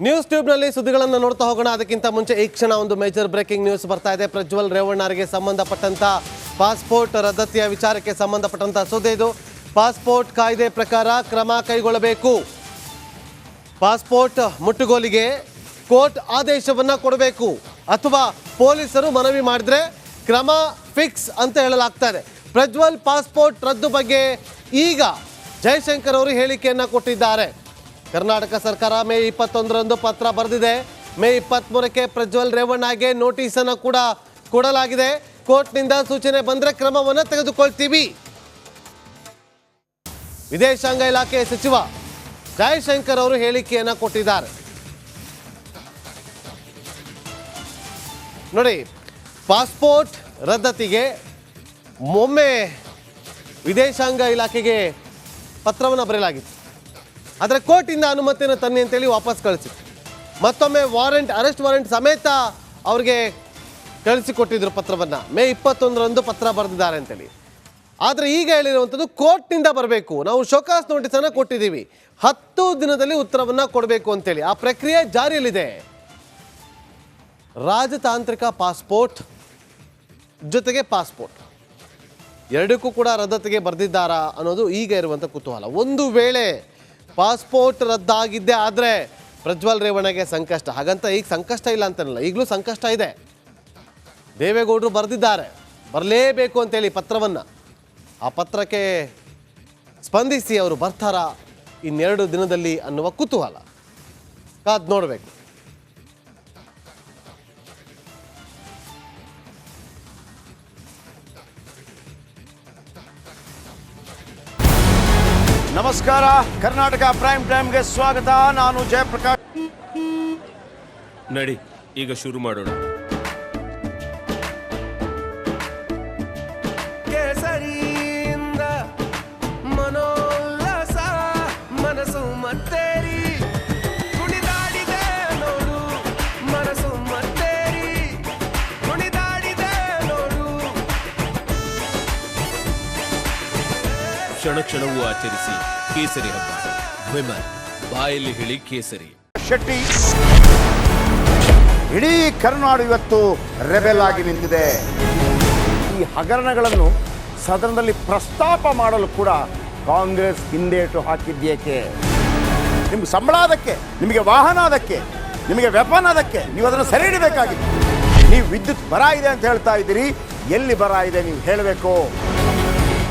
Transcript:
News ಟ್ಯೂಬ್ನಲ್ಲಿ ಸುದ್ದಿಗಳನ್ನು ನೋಡ್ತಾ ಹೋಗೋಣ. ಅದಕ್ಕಿಂತ ಮುಂಚೆ ಈ ಕ್ಷಣ ಒಂದು ಮೇಜರ್ ಬ್ರೇಕಿಂಗ್ ನ್ಯೂಸ್ ಬರ್ತಾ ಇದೆ. ಪ್ರಜ್ವಲ್ ರೇವಣ್ಣರಿಗೆ ಸಂಬಂಧಪಟ್ಟಂತ ಪಾಸ್ಪೋರ್ಟ್ ರದ್ದತಿಯ ವಿಚಾರಕ್ಕೆ ಸಂಬಂಧಪಟ್ಟಂತ ಸುದ್ದಿ ಇದು. ಪಾಸ್ಪೋರ್ಟ್ ಕಾಯ್ದೆ ಪ್ರಕಾರ ಕ್ರಮ ಕೈಗೊಳ್ಳಬೇಕು. ಪಾಸ್ಪೋರ್ಟ್ ಮುಟ್ಟುಗೋಲಿಗೆ ಕೋರ್ಟ್ ಆದೇಶವನ್ನ ಕೊಡಬೇಕು. ಅಥವಾ ಪೊಲೀಸರು ಮನವಿ ಮಾಡಿದ್ರೆ ಕ್ರಮ ಫಿಕ್ಸ್ ಅಂತ ಹೇಳಲಾಗ್ತಾ ಇದೆ. ಪ್ರಜ್ವಲ್ ಪಾಸ್ಪೋರ್ಟ್ ರದ್ದು ಬಗ್ಗೆ ಈಗ ಜಯಶಂಕರ್ ಅವರು ಹೇಳಿಕೆಯನ್ನ ಕೊಟ್ಟಿದ್ದಾರೆ. ಕರ್ನಾಟಕ ಸರ್ಕಾರ ಮೇ ಇಪ್ಪತ್ತೊಂದರಂದು ಪತ್ರ ಬರೆದಿದೆ. ಮೇ ಇಪ್ಪತ್ತ್ಮೂರಕ್ಕೆ ಪ್ರಜ್ವಲ್ ರೇವಣ್ಣಗೆ ನೋಟಿಸನ್ನು ಕೂಡ ಕೊಡಲಾಗಿದೆ. ಕೋರ್ಟ್ನಿಂದ ಸೂಚನೆ ಬಂದರೆ ಕ್ರಮವನ್ನು ತೆಗೆದುಕೊಳ್ತೀವಿ. ವಿದೇಶಾಂಗ ಇಲಾಖೆ ಸಚಿವ ಜಯಶಂಕರ್ ಅವರು ಹೇಳಿಕೆಯನ್ನು ಕೊಟ್ಟಿದ್ದಾರೆ. ನೋಡಿ, ಪಾಸ್ಪೋರ್ಟ್ ರದ್ದತಿಗೆ ಮೊಮ್ಮೆ ವಿದೇಶಾಂಗ ಇಲಾಖೆಗೆ ಪತ್ರವನ್ನು ಬರೆಯಲಾಗಿತ್ತು. ಆದರೆ ಕೋರ್ಟಿಂದ ಅನುಮತಿಯನ್ನು ತನ್ನಿ ಅಂತೇಳಿ ವಾಪಸ್ ಕಳಿಸಿತ್ತು ಮತ್ತೊಮ್ಮೆ ವಾರೆಂಟ್ ಅರೆಸ್ಟ್ ವಾರೆಂಟ್ ಸಮೇತ ಅವ್ರಿಗೆ ಕಳಿಸಿಕೊಟ್ಟಿದ್ರು ಪತ್ರವನ್ನು. ಮೇ ಇಪ್ಪತ್ತೊಂದರಂದು ಪತ್ರ ಬರೆದಿದ್ದಾರೆ ಅಂತೇಳಿ. ಆದರೆ ಈಗ ಹೇಳಿರುವಂಥದ್ದು ಕೋರ್ಟ್ನಿಂದ ಬರಬೇಕು. ನಾವು ಶೋಕಾಸ್ ನೋಟಿಸನ್ನು ಕೊಟ್ಟಿದ್ದೀವಿ. ಹತ್ತು ದಿನದಲ್ಲಿ ಉತ್ತರವನ್ನು ಕೊಡಬೇಕು ಅಂತೇಳಿ. ಆ ಪ್ರಕ್ರಿಯೆ ಜಾರಿಯಲ್ಲಿದೆ. ರಾಜತಾಂತ್ರಿಕ ಪಾಸ್ಪೋರ್ಟ್ ಜೊತೆಗೆ ಪಾಸ್ಪೋರ್ಟ್. ಎರಡಕ್ಕೂ ಕೂಡ ರದ್ದತಿಗೆ ಬರೆದಿದ್ದಾರಾ ಅನ್ನೋದು ಈಗ ಇರುವಂಥ ಕುತೂಹಲ. ಒಂದು ವೇಳೆ ಪಾಸ್ಪೋರ್ಟ್ ರದ್ದಾಗಿದ್ದೆ ಆದರೆ ಪ್ರಜ್ವಲ್ ರೇವಣ್ಣಗೆ ಸಂಕಷ್ಟ. ಹಾಗಂತ ಈಗ ಸಂಕಷ್ಟ ಇಲ್ಲ ಅಂತನಲ್ಲ, ಈಗಲೂ ಸಂಕಷ್ಟ ಇದೆ. ದೇವೇಗೌಡರು ಬರೆದಿದ್ದಾರೆ. ಬರಲೇಬೇಕು ಅಂತೇಳಿ ಪತ್ರವನ್ನು. ಆ ಪತ್ರಕ್ಕೆ ಸ್ಪಂದಿಸಿ ಅವರು ಬರ್ತಾರಾ ಇನ್ನೆರಡು ದಿನದಲ್ಲಿ ಅನ್ನುವ ಕುತೂಹಲ. ಕಾದ್ ನೋಡಬೇಕು. ನಮಸ್ಕಾರ. ಕರ್ನಾಟಕ ಪ್ರೈಮ್ ಟೈಮ್ಗೆ ಸ್ವಾಗತ. ನಾನು ಜಯಪ್ರಕಾಶ್. ನಡಿ ಈಗ ಶುರು ಮಾಡೋಣ. ಕೇಸರಿಯಿಂದ ಮನೋಲ್ಲಸ ಮನಸ್ಸು ಮತ್ತೇರಿ ಕ್ಷಣ ಕ್ಷಣವೂ ಆಚರಿಸಿ ಕೇಸರಿ ಹಬ್ಬ. ವಿಮಲ್, ಬಾಯಲ್ಲಿ ಹೇಳಿ ಕೇಸರಿ. ಶೆಟ್ಟಿ. ಇಡೀ ಕರುನಾಡು ಇವತ್ತು ರೆಬೆಲ್ ಆಗಿ ನಿಂತಿದೆ. ಈ ಹಗರಣಗಳನ್ನು ಸದನದಲ್ಲಿ ಪ್ರಸ್ತಾಪ ಮಾಡಲು ಕೂಡ ಕಾಂಗ್ರೆಸ್ ಹಿಂದೇಟು ಹಾಕಿದ್ದೇಕೆ ನಿಮ್ಗೆ ಸಂಬಳ ಅದಕ್ಕೆ ನಿಮಗೆ ವಾಹನ ಅದಕ್ಕೆ ನಿಮಗೆ ವೆಪನ್ ಅದಕ್ಕೆ ನೀವು ಅದನ್ನು ಸರಿ ಹಿಡಿಬೇಕಾಗಿದೆ. ನೀವು ವಿದ್ಯುತ್ ಬರ ಇದೆ ಅಂತ ಹೇಳ್ತಾ ಇದ್ದೀರಿ. ಎಲ್ಲಿ ಬರ ಇದೆ ನೀವು ಹೇಳಬೇಕು?